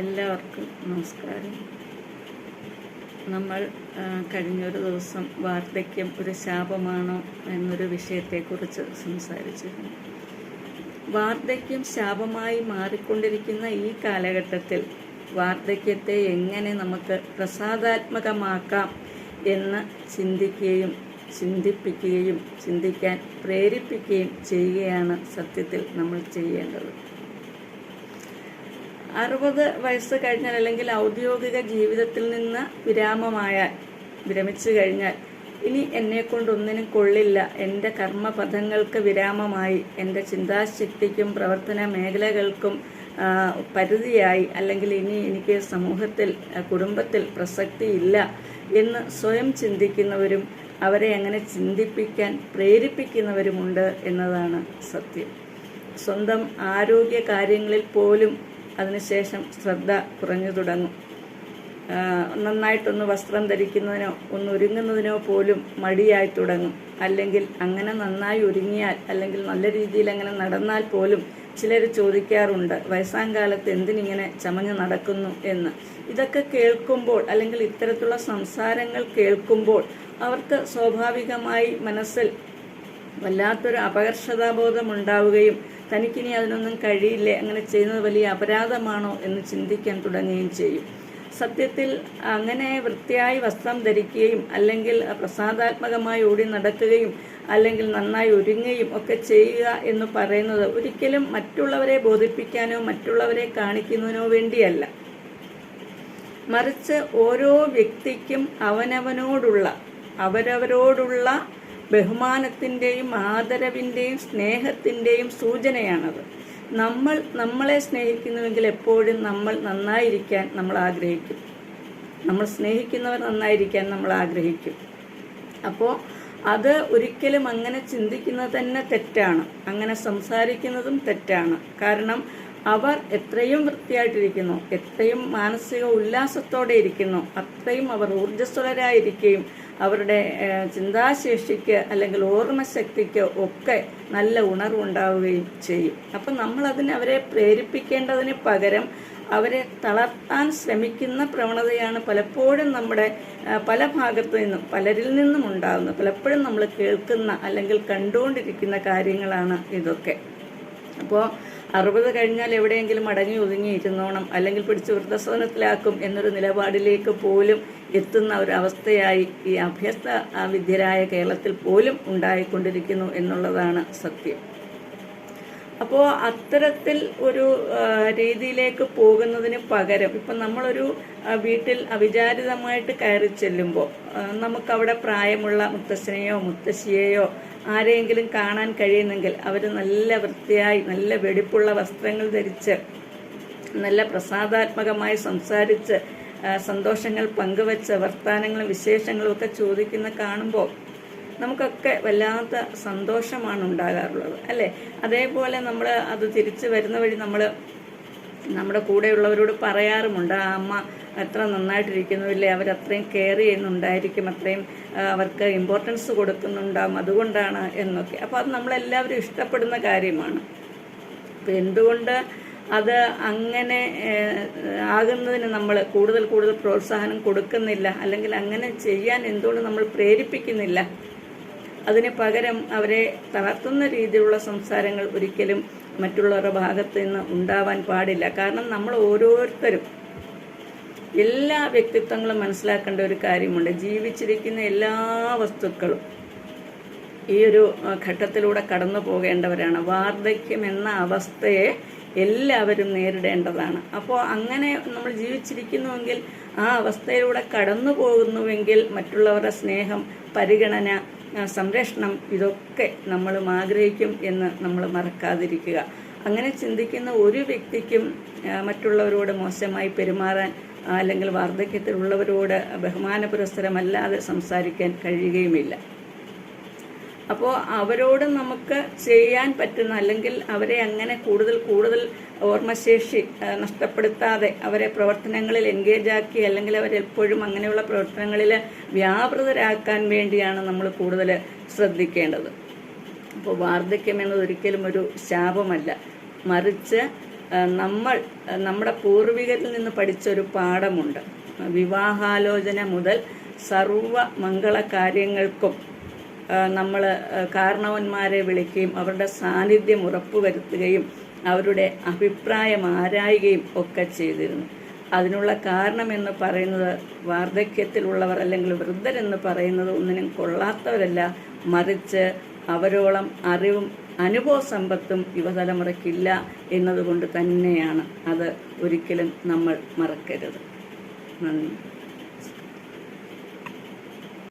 എല്ലാവർക്കും നമസ്കാരം. നമ്മൾ കഴിഞ്ഞൊരു ദിവസം വാർദ്ധക്യം ഒരു ശാപമാണോ എന്നൊരു വിഷയത്തെക്കുറിച്ച് സംസാരിച്ചിരുന്നു. വാർദ്ധക്യം ശാപമായി മാറിക്കൊണ്ടിരിക്കുന്ന ഈ കാലഘട്ടത്തിൽ വാർദ്ധക്യത്തെ എങ്ങനെ നമുക്ക് പ്രസാദാത്മകമാക്കാം എന്ന് ചിന്തിക്കുകയും ചിന്തിപ്പിക്കുകയും ചിന്തിക്കാൻ പ്രേരിപ്പിക്കുകയും ചെയ്യുകയാണ് സത്യത്തിൽ നമ്മൾ ചെയ്യേണ്ടത്. അറുപത് വയസ്സ് കഴിഞ്ഞാൽ അല്ലെങ്കിൽ ഔദ്യോഗിക ജീവിതത്തിൽ നിന്ന് വിരാമമായാൽ വിരമിച്ചു കഴിഞ്ഞാൽ ഇനി എന്നെ കൊണ്ടൊന്നിനും കൊള്ളില്ല. എന്റെ കർമ്മപഥങ്ങൾക്ക് വിരാമമായി. എന്റെ ചിന്താശക്തിക്കും പ്രവർത്തന മേഖലകൾക്കും പരിധിയായി. അല്ലെങ്കിൽ ഇനി എനിക്ക് സമൂഹത്തിൽ കുടുംബത്തിൽ പ്രസക്തിയില്ല എന്ന് സ്വയം ചിന്തിക്കുന്നവരും അവരെ അങ്ങനെ ചിന്തിപ്പിക്കാൻ പ്രേരിപ്പിക്കുന്നവരുമുണ്ട് എന്നതാണ് സത്യം. സ്വന്തം ആരോഗ്യ കാര്യങ്ങളിൽ പോലും അതിനുശേഷം ശ്രദ്ധ കുറഞ്ഞു തുടങ്ങും. നന്നായിട്ടൊന്ന് വസ്ത്രം ധരിക്കുന്നതിനോ ഒന്ന് ഒരുങ്ങുന്നതിനോ പോലും മടിയായി തുടങ്ങും. അല്ലെങ്കിൽ അങ്ങനെ നന്നായി ഒരുങ്ങിയാൽ അല്ലെങ്കിൽ നല്ല രീതിയിൽ അങ്ങനെ നടന്നാൽ പോലും ചിലർ ചോദിക്കാറുണ്ട് വയസ്സാം കാലത്ത് എന്തിനിങ്ങനെ ചമഞ്ഞ് നടക്കുന്നു? എന്ന്. ഇതൊക്കെ കേൾക്കുമ്പോൾ അല്ലെങ്കിൽ ഇത്തരത്തിലുള്ള സംസാരങ്ങൾ കേൾക്കുമ്പോൾ അവർക്ക് സ്വാഭാവികമായി മനസ്സിൽ വല്ലാത്തൊരു അപകർഷതാബോധം ഉണ്ടാവുകയും തനിക്കിനി അതിനൊന്നും കഴിയില്ലേ? അങ്ങനെ ചെയ്യുന്നത് വലിയ അപരാധമാണോ എന്ന് ചിന്തിക്കാൻ തുടങ്ങുകയും ചെയ്യും. സത്യത്തിൽ അങ്ങനെ വൃത്തിയായി വസ്ത്രം ധരിക്കുകയും അല്ലെങ്കിൽ പ്രസാദാത്മകമായി ഓടി നടക്കുകയും അല്ലെങ്കിൽ നന്നായി ഒരുങ്ങുകയും ഒക്കെ ചെയ്യുക എന്ന് പറയുന്നത് ഒരിക്കലും മറ്റുള്ളവരെ ബോധിപ്പിക്കാനോ മറ്റുള്ളവരെ കാണിക്കുന്നതിനോ വേണ്ടിയല്ല. മറിച്ച് ഓരോ വ്യക്തിക്കും അവനവനോടുള്ള അവരവരോടുള്ള ബഹുമാനത്തിന്റെയും ആദരവിന്റെയും സ്നേഹത്തിന്റെയും സൂചനയാണത്. നമ്മൾ നമ്മളെ സ്നേഹിക്കുന്നുവെങ്കിൽ എപ്പോഴും നമ്മൾ നന്നായിരിക്കാൻ നമ്മൾ ആഗ്രഹിക്കും. നമ്മൾ സ്നേഹിക്കുന്നവർ നന്നായിരിക്കാൻ നമ്മൾ ആഗ്രഹിക്കും. അപ്പോൾ അത് ഒരിക്കലും അങ്ങനെ ചിന്തിക്കുന്നത് തന്നെ തെറ്റാണ്. അങ്ങനെ സംസാരിക്കുന്നതും തെറ്റാണ്. കാരണം അവർ എത്രയും വൃത്തിയായിട്ടിരിക്കുന്നു എത്രയും മാനസിക ഉല്ലാസത്തോടെ ഇരിക്കുന്നു അത്രയും അവർ ഊർജസ്വലരായിരിക്കുകയും അവരുടെ ചിന്താശേഷിക്ക് അല്ലെങ്കിൽ ഓർമ്മശക്തിക്ക് ഒക്കെ നല്ല ഉണർവുണ്ടാവുകയും ചെയ്യും. അപ്പം നമ്മൾ അതിനെ അവരെ പ്രേരിപ്പിക്കേണ്ടതിന് പകരം അവരെ തളർത്താൻ ശ്രമിക്കുന്ന പ്രവണതയാണ് പലപ്പോഴും നമ്മുടെ പല ഭാഗത്തു നിന്നും പലരിൽ നിന്നും ഉണ്ടാകുന്നത് പലപ്പോഴും നമ്മൾ കേൾക്കുന്ന അല്ലെങ്കിൽ കണ്ടുകൊണ്ടിരിക്കുന്ന കാര്യങ്ങളാണ് ഇതൊക്കെ. അപ്പോൾ അറുപത് കഴിഞ്ഞാൽ എവിടെയെങ്കിലും മടങ്ങി ഒതുങ്ങി ഇരുന്നോണം. അല്ലെങ്കിൽ പിടിച്ച് വൃദ്ധസദനത്തിലാക്കും എന്നൊരു നിലപാടിലേക്ക് പോലും എത്തുന്ന ഒരു അവസ്ഥയായി ഈ അഭ്യസ്ത വിദ്യരായ കേരളത്തിൽ പോലും ഉണ്ടായിക്കൊണ്ടിരിക്കുന്നു എന്നുള്ളതാണ് സത്യം. അപ്പോൾ അത്തരത്തിൽ ഒരു രീതിയിലേക്ക് പോകുന്നതിന് പകരം ഇപ്പം നമ്മളൊരു വീട്ടിൽ അവിചാരിതമായിട്ട് കയറി ചെല്ലുമ്പോൾ നമുക്കവിടെ പ്രായമുള്ള മുത്തശ്ശനെയോ മുത്തശ്ശിയെയോ ആരെയെങ്കിലും കാണാൻ കഴിയുന്നെങ്കിൽ അവർ നല്ല വൃത്തിയായി നല്ല വെടിപ്പുള്ള വസ്ത്രങ്ങൾ ധരിച്ച് നല്ല പ്രസാദാത്മകമായി സംസാരിച്ച് സന്തോഷങ്ങൾ പങ്കുവച്ച് വർത്തമാനങ്ങളും വിശേഷങ്ങളും ഒക്കെ ചോദിക്കുന്ന കാണുമ്പോൾ നമുക്കൊക്കെ വല്ലാത്ത സന്തോഷമാണ് ഉണ്ടാകാറുള്ളത് അല്ലേ? അതേപോലെ നമ്മൾ അത് തിരിച്ചു വരുന്ന വഴി നമ്മൾ നമ്മുടെ കൂടെയുള്ളവരോട് പറയാറുമുണ്ട് ആ അമ്മ എത്ര നന്നായിട്ടിരിക്കുന്നു ഇല്ലേ അവരത്രയും കെയർ ചെയ്യുന്നുണ്ടായിരിക്കും അത്രയും അവർക്ക് ഇമ്പോർട്ടൻസ് കൊടുക്കുന്നുണ്ടാവും അതുകൊണ്ടാണ് എന്നൊക്കെ. അപ്പോൾ അത് നമ്മളെല്ലാവരും ഇഷ്ടപ്പെടുന്ന കാര്യമാണ്. അപ്പം എന്തുകൊണ്ട് അത് അങ്ങനെ ആകുന്നതിന് നമ്മൾ കൂടുതൽ കൂടുതൽ പ്രോത്സാഹനം കൊടുക്കുന്നില്ല അല്ലെങ്കിൽ അങ്ങനെ ചെയ്യാൻ എന്തുകൊണ്ട് നമ്മൾ പ്രേരിപ്പിക്കുന്നില്ല? അതിന് പകരം അവരെ തളർത്തുന്ന രീതിയിലുള്ള സംസാരങ്ങൾ ഒരിക്കലും മറ്റുള്ളവരുടെ ഭാഗത്ത് നിന്ന് ഉണ്ടാവാൻ പാടില്ല. കാരണം നമ്മൾ ഓരോരുത്തരും എല്ലാ വ്യക്തിത്വങ്ങളും മനസ്സിലാക്കേണ്ട ഒരു കാര്യമുണ്ട്. ജീവിച്ചിരിക്കുന്ന എല്ലാ വസ്തുക്കളും ഈ ഒരു ഘട്ടത്തിലൂടെ കടന്നു പോകേണ്ടവരാണ്. വാർദ്ധക്യം എന്ന അവസ്ഥയെ എല്ലാവരും നേരിടേണ്ടതാണ്. അപ്പോൾ അങ്ങനെ നമ്മൾ ജീവിച്ചിരിക്കുന്നുവെങ്കിൽ ആ അവസ്ഥയിലൂടെ കടന്നു പോകുന്നുവെങ്കിൽ മറ്റുള്ളവരുടെ സ്നേഹം പരിഗണന സംരക്ഷണം ഇതൊക്കെ നമ്മളും ആഗ്രഹിക്കും എന്ന് നമ്മൾ മറക്കാതിരിക്കുക. അങ്ങനെ ചിന്തിക്കുന്ന ഒരു വ്യക്തിക്കും മറ്റുള്ളവരോട് മോശമായി പെരുമാറാൻ അല്ലെങ്കിൽ വാർദ്ധക്യത്തിലുള്ളവരോട് ബഹുമാന പുരസ്സരമല്ലാതെ സംസാരിക്കാൻ കഴിയുകയുമില്ല. അപ്പോൾ അവരോട് നമുക്ക് ചെയ്യാൻ പറ്റുന്ന അല്ലെങ്കിൽ അവരെ അങ്ങനെ കൂടുതൽ കൂടുതൽ ഓർമ്മശേഷി നഷ്ടപ്പെടുത്താതെ അവരെ പ്രവർത്തനങ്ങളിൽ എൻഗേജ് ആക്കി അല്ലെങ്കിൽ അവരെപ്പോഴും അങ്ങനെയുള്ള പ്രവർത്തനങ്ങളിൽ വ്യാപൃതരാക്കാൻ വേണ്ടിയാണ് നമ്മൾ കൂടുതൽ ശ്രദ്ധിക്കേണ്ടത്. അപ്പോൾ വാർദ്ധക്യം എന്നത് ഒരിക്കലും ഒരു ശാപമല്ല. മറിച്ച് നമ്മൾ നമ്മുടെ പൂർവികരിൽ നിന്ന് പഠിച്ചൊരു പാഠമുണ്ട്. വിവാഹാലോചന മുതൽ സർവ മംഗള കാര്യങ്ങൾക്കും നമ്മൾ കാരണവന്മാരെ വിളിക്കുകയും അവരുടെ സാന്നിധ്യം ഉറപ്പുവരുത്തുകയും അവരുടെ അഭിപ്രായം ആരായുകയും ഒക്കെ ചെയ്തിരുന്നു. അതിനുള്ള കാരണം എന്ന് പറയുന്നത് വാർദ്ധക്യത്തിലുള്ളവർ അല്ലെങ്കിൽ വൃദ്ധരെന്ന് പറയുന്നത് ഒന്നിനും കൊള്ളാത്തവരല്ല. മറിച്ച് അവരോളം അറിവും അനുഭവ സമ്പത്തും യുവതലമുറയ്ക്കില്ല എന്നതുകൊണ്ട് തന്നെയാണ് അത് ഒരിക്കലും നമ്മൾ മറക്കരുത്. നന്ദി.